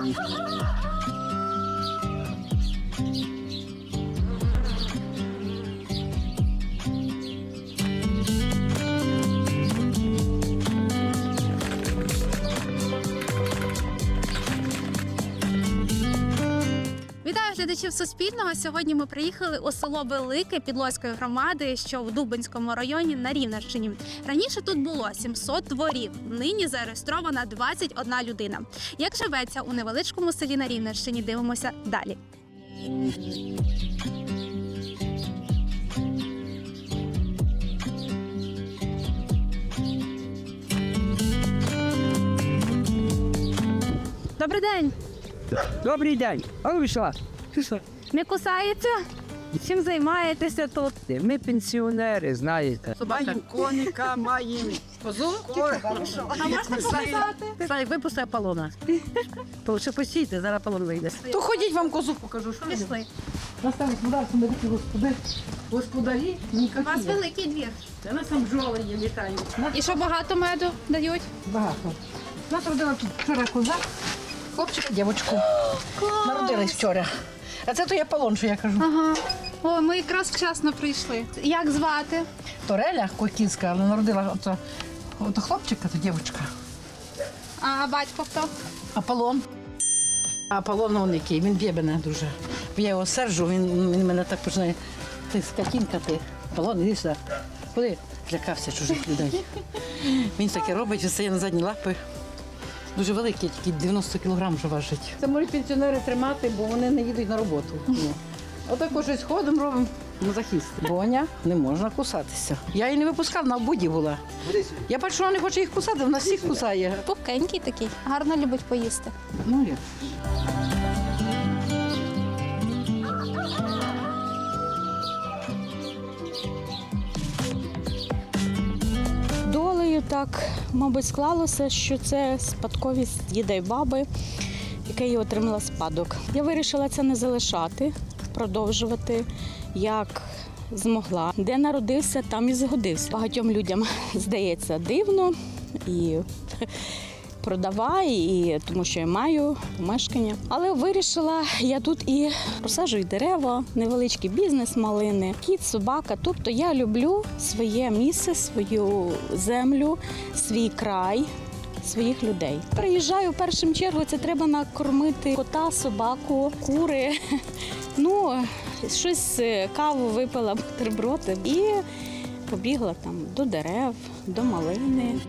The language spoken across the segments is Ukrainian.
ハハハハ! Глядачів Суспільного. Сьогодні ми приїхали у село Велике Підлоської громади, що в Дубинському районі на Рівненщині. Раніше тут було 700 дворів. Нині зареєстрована 21 людина. Як живеться у невеличкому селі на Рівненщині, дивимося далі. Добрий день. Добрий день. А що? Не кусається? Чим займаєтеся тут? Ми пенсіонери, знаєте. Маємо коника, маємо козу. А можна показати? Славік, випусти Аполлона. То ще постійте, зараз Аполлон вийде. То ходіть вам козу покажу. Що Пішли. Нас там господарство не такі господи. Господарі У вас ніякі. великий двір. Це нас там бджоли є, літають. Нас І що багато меду дають? багато. Нас родила тут вчора коза, хлопчика, дівчинку. Народились вчора. А це той Аполлон, що я кажу. Ага. О, ми якраз вчасно прийшли. Як звати? Тореля кокінська, але народила ото, ото хлопчика, то дівчинка. А батько хто? Аполлон. Аполлон он який, він б'є мене дуже. Я його сержу, він, він мене так починає. Ти скотінка, ти. Аполлон, іди сюди. Куди? Злякався чужих людей. Він таке робить, встає на задні лапи. Дуже великі, тільки 90 кілограм вже важить. Це можуть пенсіонери тримати, бо вони не їдуть на роботу. Ну. Отако щось ходимо, робимо захист. Боня не можна кусатися. Я її не випускав, на буді була. Я бачу, що вона не хоче їх кусати, вона всіх кусає. Пухкенький такий. Гарно любить поїсти. Ну, як? Так, мабуть, склалося, що це спадковість діда й баби, яке я отримала спадок. Я вирішила це не залишати, продовжувати як змогла. Де народився, там і згодився. Багатьом людям здається дивно і продавай, і тому що я маю помешкання. Але вирішила я тут і розсаджую дерева, невеличкий бізнес малини, кіт, собака. Тобто я люблю своє місце, свою землю, свій край. Своїх людей приїжджаю в першу чергу. Це треба накормити кота, собаку, кури. Ну щось е, каву випила бутерброди і побігла там до дерев, до малини.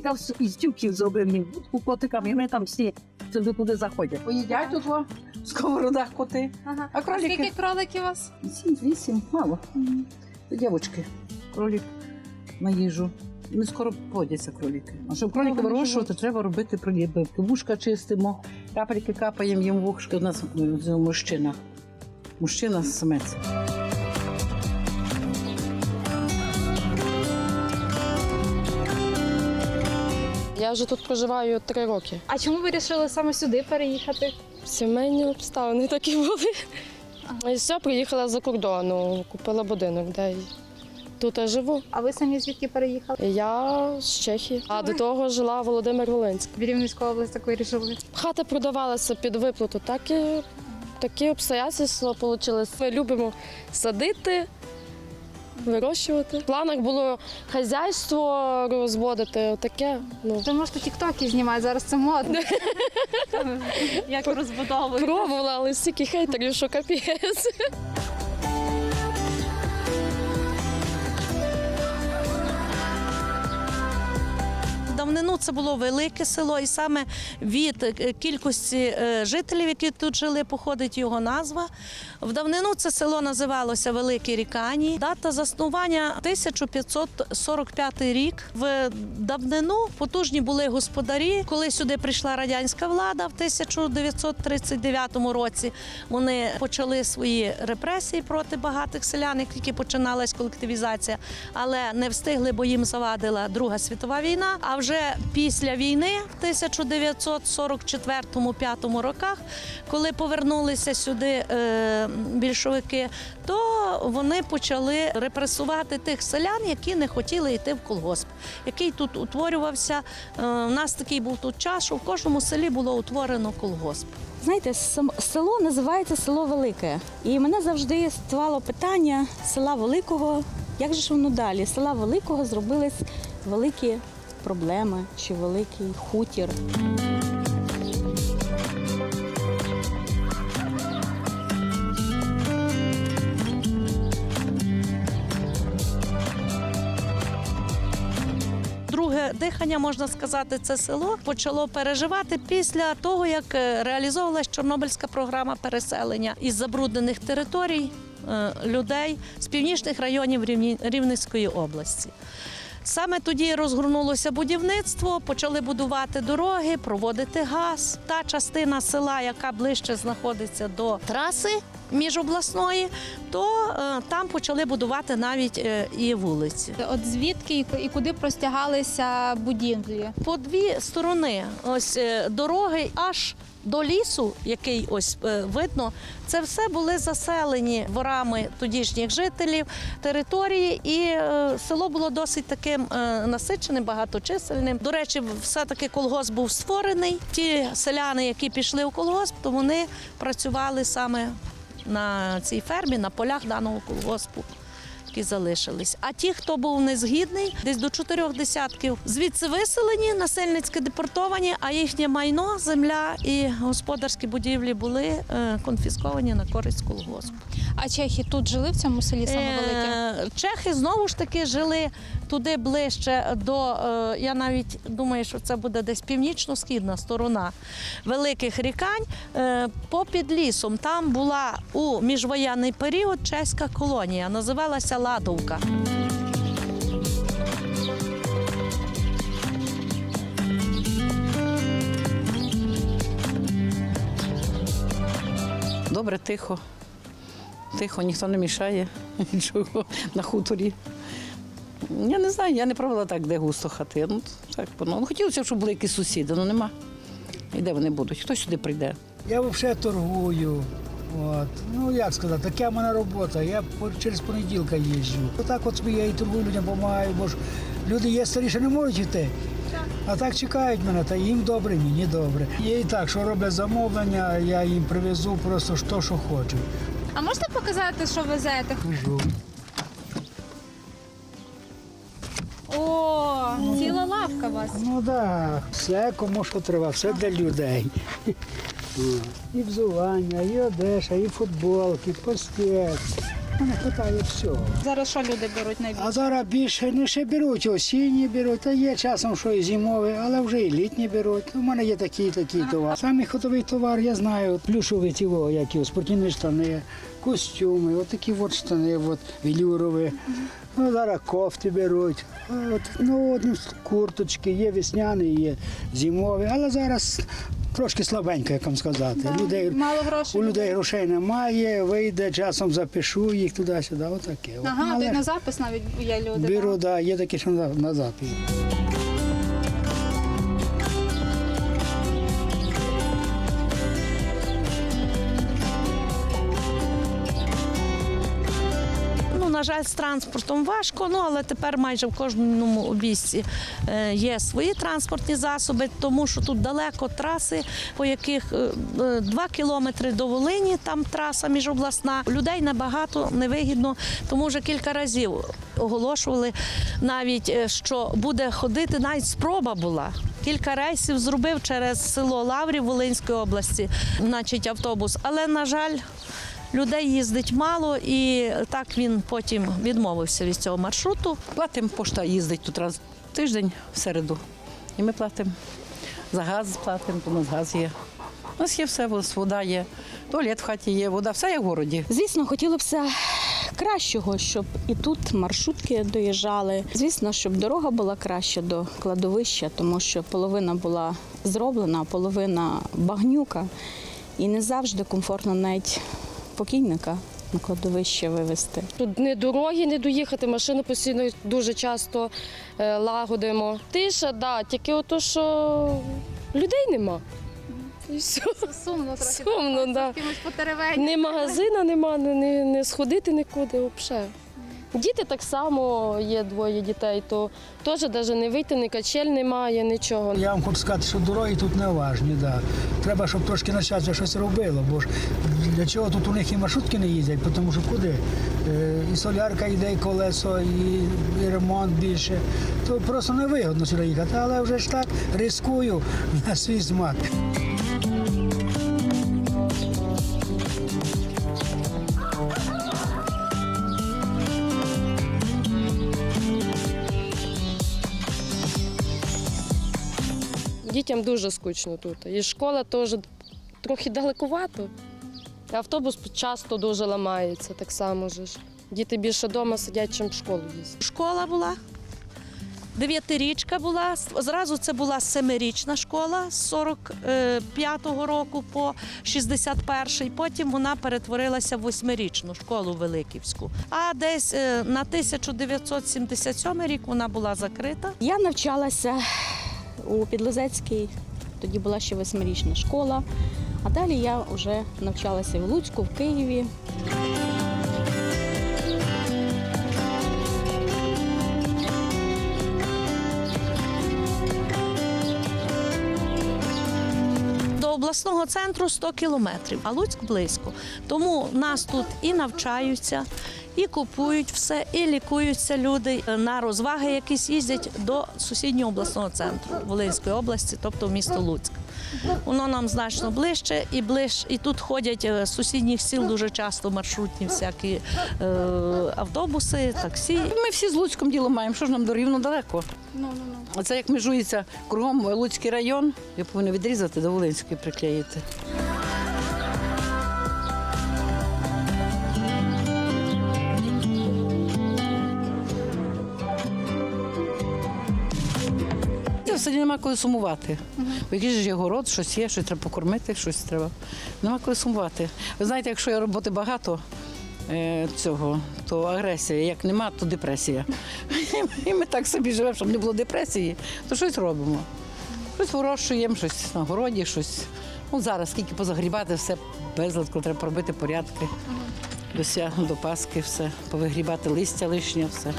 Там із тюків зроблені, у котиками, вони там всі сюди туди заходять. Поїдять тут во, в сковородах коти. Ага. А кролики? скільки кроликів у вас? Сім, вісім, мало. Це дівчатки. Кролик на їжу. Не скоро плодяться кролики. А щоб кролика вирощувати, треба робити приліпки. Вушка чистимо, капельки капаємо їм в ушки. У нас е, мужчина. Мужчина самець. Я вже тут проживаю три роки. А чому ви вирішили саме сюди переїхати? Сімейні обставини такі були. І все, приїхала за кордону, купила будинок, де тут я живу. А ви самі звідки переїхали? Я з Чехії, а до того жила Володимир Волинськ. В Рівненську область так вирішили. Хата продавалася під виплату, так і такі обстоятельства вийшли. Ми любимо садити, вирощувати. В планах було хазяйство розводити, таке. Ну. Ви можете тіктоки знімати, зараз це модно. Як розбудовувати. Пробувала, але стільки хейтерів, що капець. Давнину це було велике село, і саме від е, кількості е, жителів, які тут жили, походить його назва. В давнину це село називалося Великі Рікані. Дата заснування 1545 рік. В давнину потужні були господарі. Коли сюди прийшла радянська влада в 1939 році, вони почали свої репресії проти багатих селян, як тільки починалась колективізація, але не встигли, бо їм завадила Друга світова війна. А вже вже після війни, в 1944-5 роках, коли повернулися сюди е, більшовики, то вони почали репресувати тих селян, які не хотіли йти в колгосп, який тут утворювався. Е, У нас такий був тут час, що в кожному селі було утворено колгосп. Знаєте, село називається село Велике. І мене завжди ставало питання села Великого, як же ж воно далі? Села Великого зробились великі проблеми чи великий хутір. Друге дихання, можна сказати, це село почало переживати після того, як е, реалізовувалась Чорнобильська програма переселення із забруднених територій е, людей з північних районів Рівненської області. Саме тоді розгорнулося будівництво, почали будувати дороги, проводити газ. Та частина села, яка ближче знаходиться до траси міжобласної, то е, там почали будувати навіть е, і вулиці. От звідки і куди простягалися будівлі? По дві сторони ось е, дороги аж до лісу, який ось е, видно, це все були заселені ворами тодішніх жителів території, і е, село було досить таким е, насиченим, багаточисельним. До речі, все-таки колгосп був створений. Ті селяни, які пішли у колгосп, то вони працювали саме на цій фермі, на полях даного колгоспу які залишились. А ті, хто був незгідний, десь до чотирьох десятків звідси виселені, насильницьки депортовані, а їхнє майно, земля і господарські будівлі були е, конфісковані на користь колгоспу. А чехи тут жили в цьому селі саме велике? Е, Чехи знову ж таки жили туди ближче до. е, Я навіть думаю, що це буде десь північно-східна сторона великих рікань. Попід лісом там була у міжвоєнний період чеська колонія, називалася Ладовка. Добре, тихо. Тихо, ніхто не мішає нічого на хуторі. Я не знаю, я не пробувала так, де густо хати. Ну, так, ну, хотілося, б, щоб були якісь сусіди, але нема. І де вони будуть? Хто сюди прийде? Я взагалі торгую. От. Ну як сказати, така в мене робота. Я через понеділка їжджу. Отак от я і торгую людям допомагаю, бо ж люди є старіші, не можуть йти. А так чекають мене, та їм добре, мені добре. Є і так, що роблять замовлення, я їм привезу просто що, що хочуть. А можете показати, що везете? Кажу. О, ціла лавка у вас. Ну так, все кому що треба, все для людей. І взування, і одежа, і футболки, постіль. Мене вистачає всього. Зараз що люди беруть найбільше? А зараз більше не ще беруть, осінні беруть, та є часом, що і зимові, але вже і літні беруть. У мене є такий такий товар. Самий ходовий товар, я знаю, плюшові тіло, які спортивні штани, костюми, отакі от штани, от, велюрові. Ну, зараз кофти беруть. Ну, от, ну, курточки, є весняні, є зимові, але зараз трошки слабенько, як вам сказати. Людей, Мало грошей. у людей грошей немає, вийде, часом запишу їх туди-сюди, отаке. Ага, Але на запис навіть є люди. Беру, так? да, є такі, що на, на запит. На жаль, з транспортом важко, ну але тепер майже в кожному обійсті е, є свої транспортні засоби, тому що тут далеко траси, по яких е, е, два кілометри до Волині, там траса міжобласна. Людей набагато невигідно, тому вже кілька разів оголошували навіть, що буде ходити, навіть спроба була. Кілька рейсів зробив через село Лаврів Волинської області, значить автобус. Але, на жаль, Людей їздить мало, і так він потім відмовився від цього маршруту. Платимо, пошта їздить тут раз в тиждень в середу. І ми платимо. За газ платимо, бо у нас газ є. У нас є все, вода є, туалет в хаті є, вода, все як в городі. Звісно, хотілося кращого, щоб і тут маршрутки доїжджали. Звісно, щоб дорога була краща до кладовища, тому що половина була зроблена, а половина багнюка. І не завжди комфортно навіть покійника на кладовище вивезти. Тут не дороги, не доїхати, машину постійно дуже часто е, лагодимо. Тиша, да, тільки ото, що людей нема. І все. Сумно трохи. Сумно, да. З. Ні магазина нема, не, не, не сходити нікуди взагалі. Діти так само є двоє дітей, то теж навіть не вийти, ні качель немає, нічого. Я вам хочу сказати, що дороги тут не важні. Да. Треба, щоб трошки начальство щось робило, бо ж для чого тут у них і маршрутки не їздять, тому що куди? Е, І солярка йде, і колесо, і, і ремонт більше. То просто невигодно сюди їхати, але вже ж так рискую на свій смак. Дітям дуже скучно тут. І школа теж трохи далекувато. І Автобус часто дуже ламається, так само ж. Діти більше вдома сидять, чим в школу їздять. Школа була. Дев'ятирічка була. Зразу це була семирічна школа з 45-го року по 61-й. Потім вона перетворилася в восьмирічну школу Великівську. А десь е, на 1977 рік вона була закрита. Я навчалася у Підлозецькій, тоді була ще восьмирічна школа. А далі я вже навчалася в Луцьку, в Києві. Обласного центру 100 кілометрів, а Луцьк близько. Тому нас тут і навчаються, і купують все, і лікуються люди на розваги, якісь їздять до сусіднього обласного центру Волинської області, тобто в місто Луцьк. Воно нам значно ближче і ближ, і тут ходять е, з сусідніх сіл дуже часто маршрутні всякі е, автобуси, таксі. Ми всі з Луцьком діло маємо, що ж нам до рівно далеко. Ну, ну, ну. А це як межується кругом Луцький район, я повинна відрізати до Волинської приклеїти. В нема коли сумувати. Бо якийсь ж є город, щось є, щось треба покормити, щось треба. Нема коли сумувати. Ви знаєте, якщо є роботи багато е, цього, то агресія. Як нема, то депресія. І ми так собі живемо, щоб не було депресії, то щось робимо. Щось вирощуємо, щось на городі, щось. Ну, зараз скільки позагрібати, все безладко, треба робити порядки. До свя, до Пасхи все, повигрібати листя лишнє, все.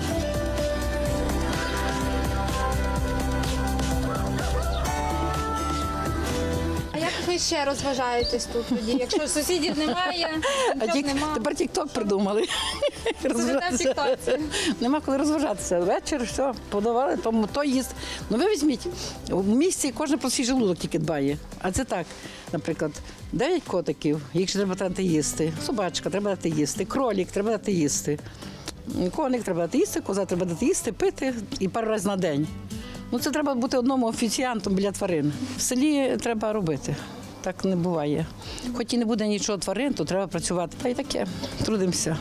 Ви ще розважаєтесь тут тоді? Якщо сусідів немає, А тік, нема. тепер тік-ток придумали. Розважатися. Нема коли розважатися. Вечір, все, подавали, тому то їсть. Ну ви візьміть, в місті кожен про свій желудок тільки дбає. А це так, наприклад, дев'ять котиків, їх ще треба дати їсти. Собачка треба дати їсти, кролік треба дати їсти. Коник треба дати їсти, коза треба дати їсти, пити і пару разів на день. Ну це треба бути одному офіціантом біля тварин. В селі треба робити так не буває. Хоч і не буде нічого тварин, то треба працювати. Та й таке, трудимося.